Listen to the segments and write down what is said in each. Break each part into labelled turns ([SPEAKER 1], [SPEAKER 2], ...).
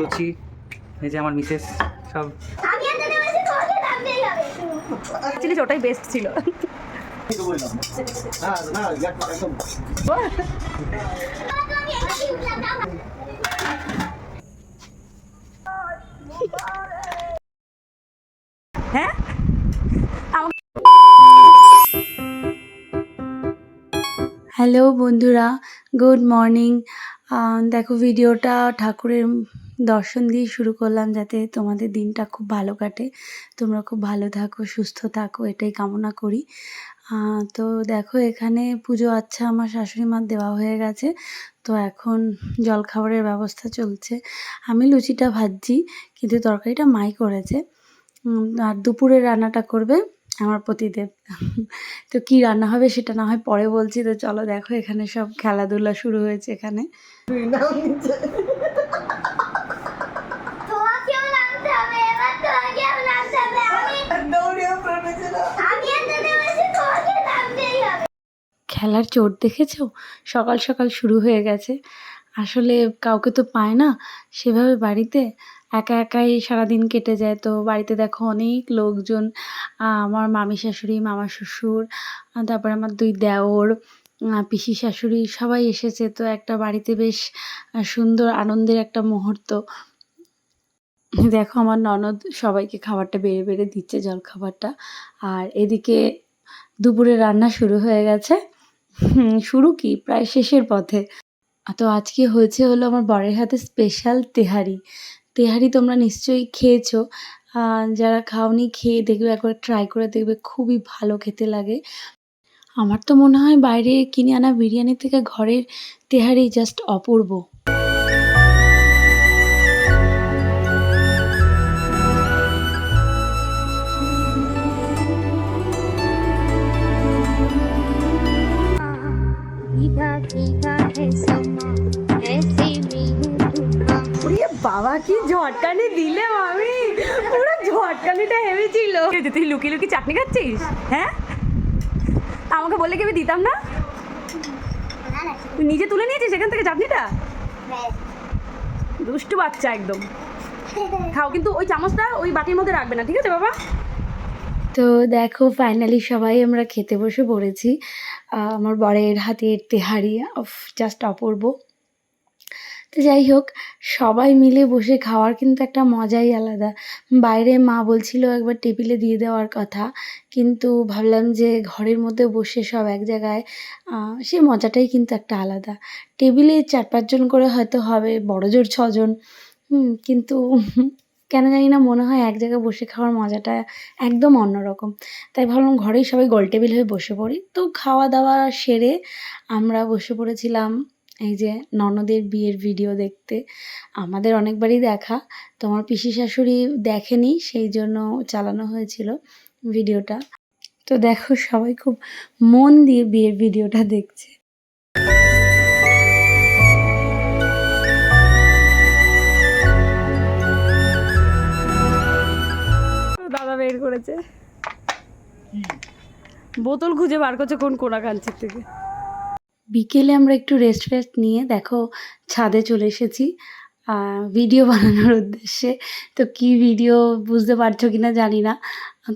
[SPEAKER 1] লুচি এই যে আমার মিসেস সব।
[SPEAKER 2] অ্যাকচুয়ালি ওটাই বেস্ট ছিল। হ্যাঁ?
[SPEAKER 3] হ্যালো বন্ধুরা। গুড মর্নিং দেখো ভিডিওটা ঠাকুরের দর্শন দিয়ে শুরু করলাম যাতে তোমাদের দিনটা খুব ভালো কাটে। তোমরা খুব ভালো থাকো, সুস্থ থাকো, এটাই কামনা করি। তো দেখো, এখানে পুজো আচ্ছা আমার শাশুড়ি মার দেওয়া হয়ে গেছে। তো এখন জলখাবারের ব্যবস্থা চলছে। আমি লুচিটা ভাজছি, কিন্তু তরকারিটা মাই করেছে। আর দুপুরে রান্নাটা করবে আমার পতিদেব। তো কি রান্না হবে সেটা না হয় পরে বলছি। তো চলো দেখো, এখানে সব খেলাধুলা শুরু হয়েছে এখানে। খেলার চোট দেখেছ? সকাল সকাল শুরু হয়ে গেছে। আসলে কাউকে তো পায় না সেভাবে বাড়িতে। একা একাই সারাদিন কেটে যায়। তো বাড়িতে দেখো অনেক লোকজন আমার মামি শাশুড়ি, মামা শ্বশুর তারপরে আমার দুই দেওর পিসি শাশুড়ি সবাই এসেছে। তো একটা বাড়িতে বেশ সুন্দর আনন্দের একটা মুহূর্ত। দেখো আমার ননদ সবাইকে খাবারটা বেড়ে বেড়ে দিচ্ছে জল খাবারটা আর এদিকে দুপুরে রান্না শুরু হয়ে গেছে। শুরু কি? প্রায় শেষের পথে। তো আজকে হয়েছে হলো আমার বরের হাতে স্পেশাল তেহারি। তেহারি তোমরা নিশ্চয়ই খেয়েছো। যারা খাওনি খেয়ে দেখবে, একবার ট্রাই করে দেখবে, খুবই ভালো খেতে লাগে। আমার তো মনে হয় বাইরে কিনে আনা বিরিয়ানি থেকে ঘরের তেহারি জাস্ট অপূর্ব।
[SPEAKER 2] বাবা কি ঝটকানি দিলে মামি? পুরো ঝটকানিটা হেভি ছিল। তুই লুকি লুকি চাটনি খাচ্ছিস? হ্যাঁ? আমাকে বললে কি আমি দিতাম না? তুই নিজে তুলে নিয়েছিস সেখান থেকে চাটনিটা? দুষ্টু বাচ্চা একদম। খাও কিন্তু ওই চামচটা ওই বাটির মধ্যে রাখবে না ঠিক আছে বাবা?
[SPEAKER 3] তো দেখো ফাইনালি সবাই আমরা খেতে বসে পড়েছি। আমার বরের হাতের তেহারি জাস্ট অপূর্ব। তো যাই হোক, সবাই মিলে বসে খাওয়ার কিন্তু একটা মজাই আলাদা। বাইরে মা বলছিল একবার টেবিলে দিয়ে দেওয়ার কথা, কিন্তু ভাবলাম যে ঘরের মধ্যে বসে সব এক জায়গায় সে মজাটাই কিন্তু একটা আলাদা। টেবিলে চার পাঁচজন করে হয়তো হবে বড় জোর ছজন কিন্তু কেন জানি না মনে হয় এক জায়গায় বসে খাওয়ার মজাটা একদম অন্যরকম তাই ভাবলাম ঘরেই সবাই গোল টেবিল হয়ে বসে পড়ি। তো খাওয়া দাওয়া সেরে আমরা বসে পড়েছিলাম এই যে ননদের বিয়ের ভিডিও দেখতে। আমাদের অনেকবারই দেখা। তো আমার পিসি শাশুড়ি দেখেনি, সেই জন্য চালানো হয়েছিল ভিডিওটা তো দেখো সবাই খুব মন দিয়ে বিয়ের ভিডিওটা দেখছে।
[SPEAKER 2] বের করেছে। বোতল খুঁজে বার করছে কোন কোনা কাঞ্চির থেকে।
[SPEAKER 3] বিকেলে আমরা একটু রেস্ট ফেস্ট নিয়ে দেখো ছাদে চলে এসেছি ভিডিও বানানোর উদ্দেশ্যে। তো কি ভিডিও বুঝতে পারছ কি না জানি না।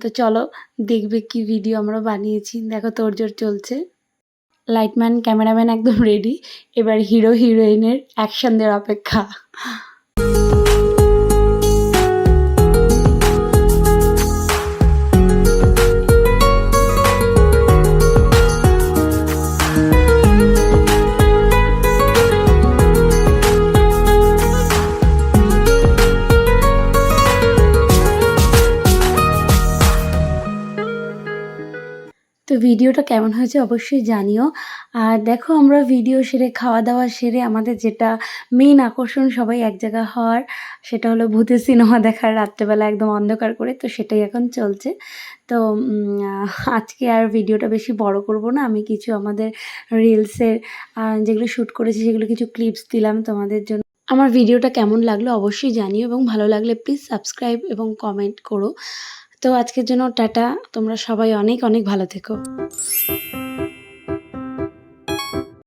[SPEAKER 3] তো চলো দেখবে কি ভিডিও আমরা বানিয়েছি। দেখো তোড়জোড় চলছে। লাইটম্যান ক্যামেরাম্যান একদম রেডি এবার হিরো হিরোইনের অ্যাকশন দেওয়ার অপেক্ষা। তো ভিডিওটা কেমন হয়েছে অবশ্যই জানিও। আর দেখো আমরা ভিডিও সেরে, খাওয়া দাওয়া সেরে আমাদের যেটা মেন আকর্ষণ সবাই এক জায়গা হওয়ার, সেটা হলো ভূতের সিনেমা দেখার রাত্রেবেলা একদম অন্ধকার করে, তো সেটাই এখন চলছে। তো আজকে আর ভিডিওটা বেশি বড় করব না। আমি কিছু আমাদের রিলসের যেগুলো শ্যুট করেছি সেগুলো কিছু ক্লিপস দিলাম তোমাদের জন্য। আমার ভিডিওটা কেমন লাগল অবশ্যই জানিও এবং ভালো লাগলে প্লিজ সাবস্ক্রাইব এবং কমেন্ট করো। তো আজকের জন্য টাটা। তোমরা সবাই অনেক অনেক ভালো থেকো।